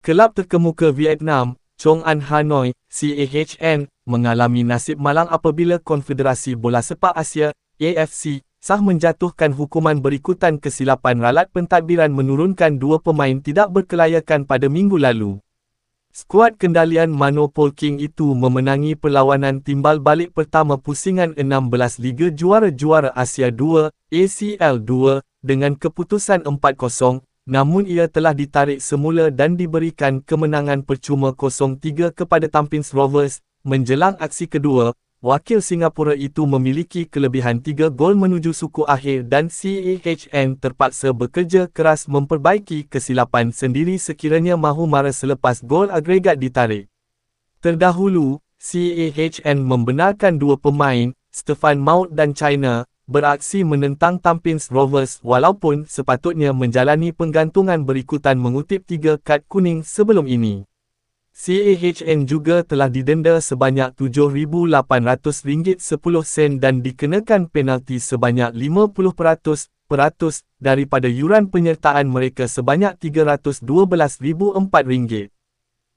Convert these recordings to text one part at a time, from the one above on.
Kelab terkemuka Vietnam, Chong An Hanoi, CAHN, mengalami nasib malang apabila Konfederasi Bola Sepak Asia, AFC, sah menjatuhkan hukuman berikutan kesilapan ralat pentadbiran menurunkan dua pemain tidak berkelayakan pada minggu lalu. Skuad kendalian Mano Polking itu memenangi perlawanan timbal balik pertama pusingan 16 Liga Juara-Juara Asia 2, ACL 2, dengan keputusan 4-0, namun ia telah ditarik semula dan diberikan kemenangan percuma 0-3 kepada Tampines Rovers, menjelang aksi kedua, wakil Singapura itu memiliki kelebihan 3 gol menuju suku akhir dan CAHN terpaksa bekerja keras memperbaiki kesilapan sendiri sekiranya mahu mara selepas gol agregat ditarik. Terdahulu, CAHN membenarkan dua pemain, Stefan Maut dan China, beraksi menentang Tampines Rovers walaupun sepatutnya menjalani penggantungan berikutan mengutip tiga kad kuning sebelum ini. CAHN juga telah didenda sebanyak RM7,800.10 dan dikenakan penalti sebanyak 50% peratus daripada yuran penyertaan mereka sebanyak RM312,004.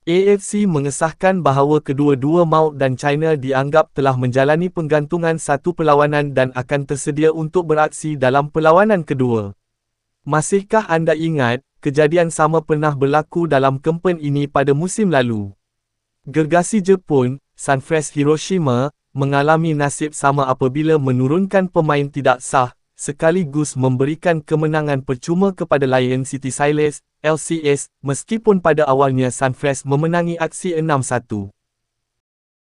AFC mengesahkan bahawa kedua-dua Maut dan China dianggap telah menjalani penggantungan satu perlawanan dan akan tersedia untuk beraksi dalam perlawanan kedua. Masihkah anda ingat, kejadian sama pernah berlaku dalam kempen ini pada musim lalu. Gergasi Jepun, Sunfresh Hiroshima, mengalami nasib sama apabila menurunkan pemain tidak sah, sekaligus memberikan kemenangan percuma kepada Lion City Siles, LCS, meskipun pada awalnya Sunfresh memenangi aksi 6-1.